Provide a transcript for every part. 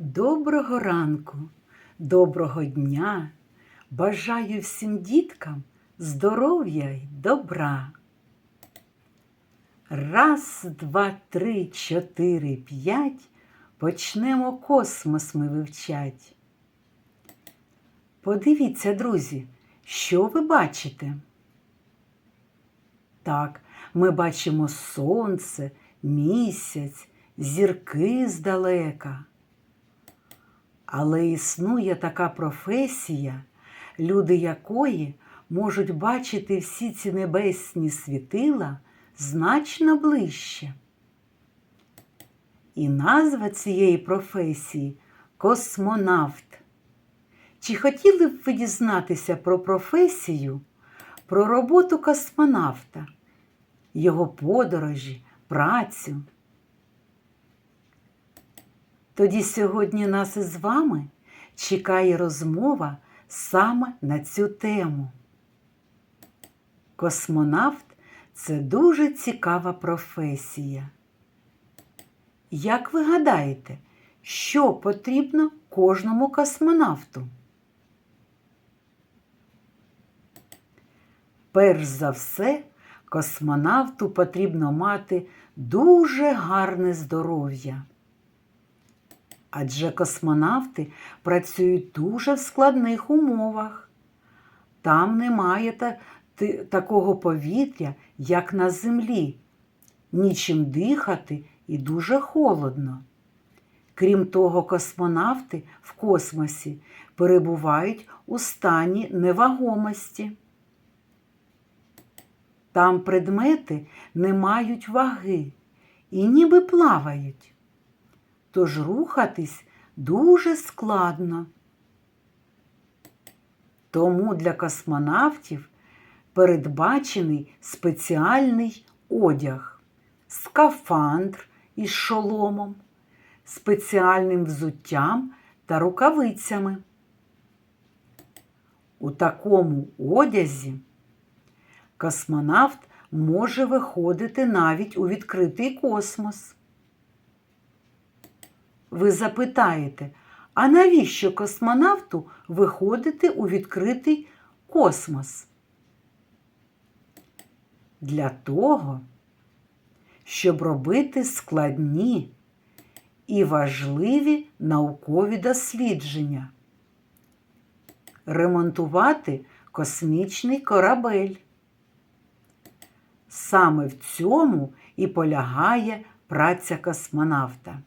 Доброго ранку, доброго дня. Бажаю всім діткам здоров'я й добра. Раз, два, три, чотири, п'ять. Почнемо космос ми вивчать. Подивіться, друзі, що ви бачите? Так, ми бачимо сонце, місяць, зірки здалека. Але існує така професія, люди якої можуть бачити всі ці небесні світила значно ближче. І назва цієї професії космонавт. Чи хотіли б ви дізнатися про професію, про роботу космонавта, його подорожі, працю? Тоді сьогодні нас із вами чекає розмова саме на цю тему. Космонавт це дуже цікава професія. Як ви гадаєте, що потрібно кожному космонавту? Перш за все, космонавту потрібно мати дуже гарне здоров'я. Адже космонавти працюють дуже в складних умовах. Там немає та, ти, такого повітря, як на землі, нічим дихати і дуже холодно. Крім того, космонавти в космосі перебувають у стані невагомості. Там предмети не мають ваги і ніби плавають тож рухатись дуже складно. Тому для космонавтів передбачений спеціальний одяг, скафандр із шоломом, спеціальним взуттям та рукавицями. У такому одязі космонавт може виходити навіть у відкритий космос. Ви запитаєте, а навіщо космонавту виходити у відкритий космос? Для того, щоб робити складні і важливі наукові дослідження, ремонтувати космічний корабель. Саме в цьому і полягає праця космонавта.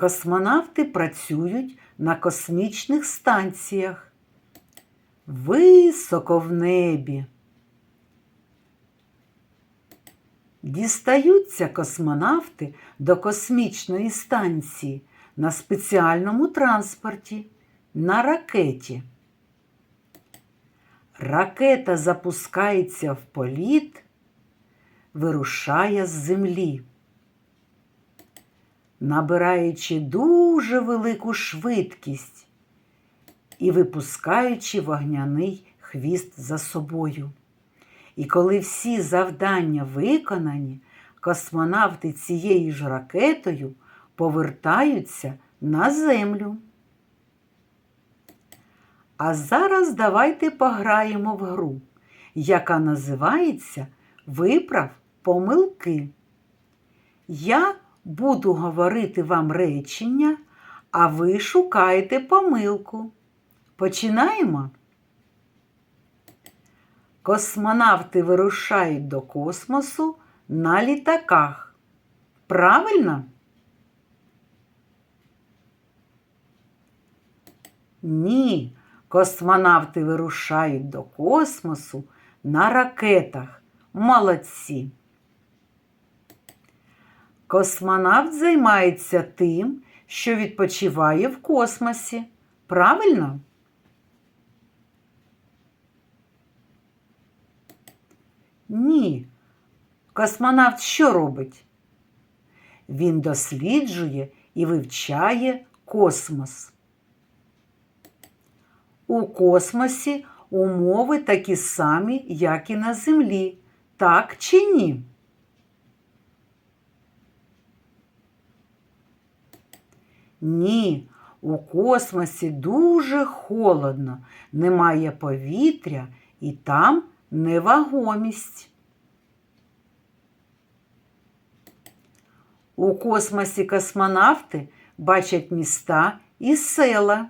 Космонавти працюють на космічних станціях. Високо в небі. Дістаються космонавти до космічної станції на спеціальному транспорті, на ракеті. Ракета запускається в політ, вирушає з землі набираючи дуже велику швидкість і випускаючи вогняний хвіст за собою. І коли всі завдання виконані, космонавти цією ж ракетою повертаються на землю. А зараз давайте пограємо в гру, яка називається Виправ помилки. Я буду говорити вам речення, а ви шукаєте помилку. Починаємо? Космонавти вирушають до космосу на літаках. Правильно? Ні, космонавти вирушають до космосу на ракетах. Молодці. Космонавт займається тим, що відпочиває в космосі. Правильно? Ні. Космонавт що робить? Він досліджує і вивчає космос. У космосі умови такі самі, як і на Землі. Так чи ні? Ні, у космосі дуже холодно, немає повітря і там невагомість. У космосі космонавти бачать міста і села.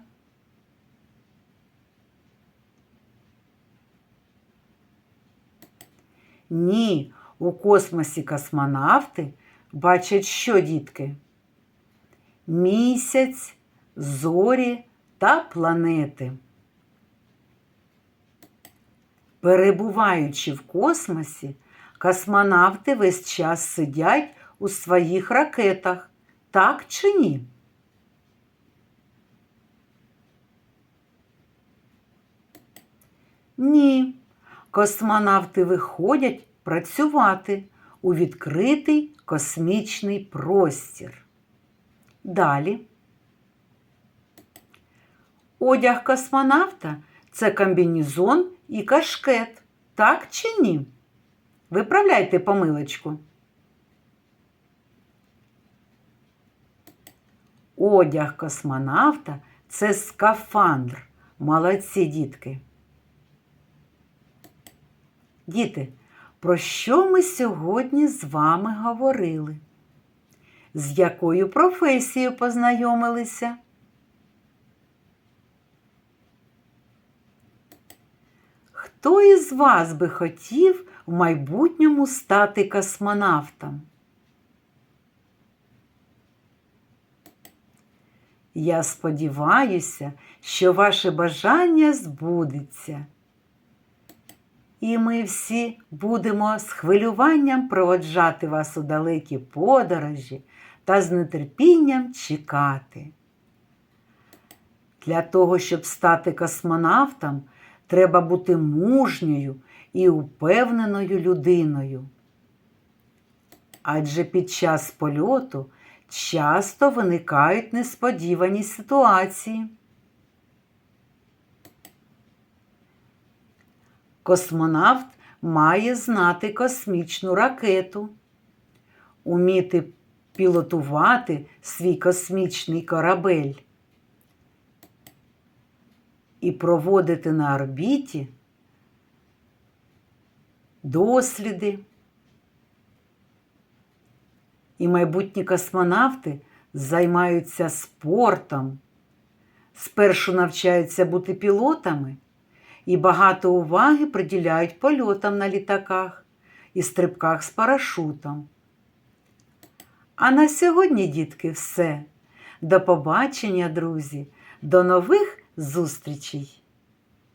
Ні, у космосі космонавти бачать що, дітки? Місяць, зорі та планети. Перебуваючи в космосі, космонавти весь час сидять у своїх ракетах, так чи ні? Ні. Космонавти виходять працювати у відкритий космічний простір. Далі. Одяг космонавта це комбінезон і кашкет. Так чи ні? Виправляйте помилочку. Одяг космонавта це скафандр. Молодці дітки. Діти, про що ми сьогодні з вами говорили? З якою професією познайомилися? Хто із вас би хотів в майбутньому стати космонавтом? Я сподіваюся, що ваше бажання збудеться. І ми всі будемо з хвилюванням проводжати вас у далекі подорожі та з нетерпінням чекати. Для того, щоб стати космонавтом, треба бути мужньою і упевненою людиною. Адже під час польоту часто виникають несподівані ситуації. Космонавт має знати космічну ракету, уміти пілотувати свій космічний корабель і проводити на орбіті досліди. І майбутні космонавти займаються спортом, спершу навчаються бути пілотами і багато уваги приділяють польотам на літаках і стрибках з парашутом. А на сьогодні, дітки, все. До побачення, друзі, до нових зустрічей!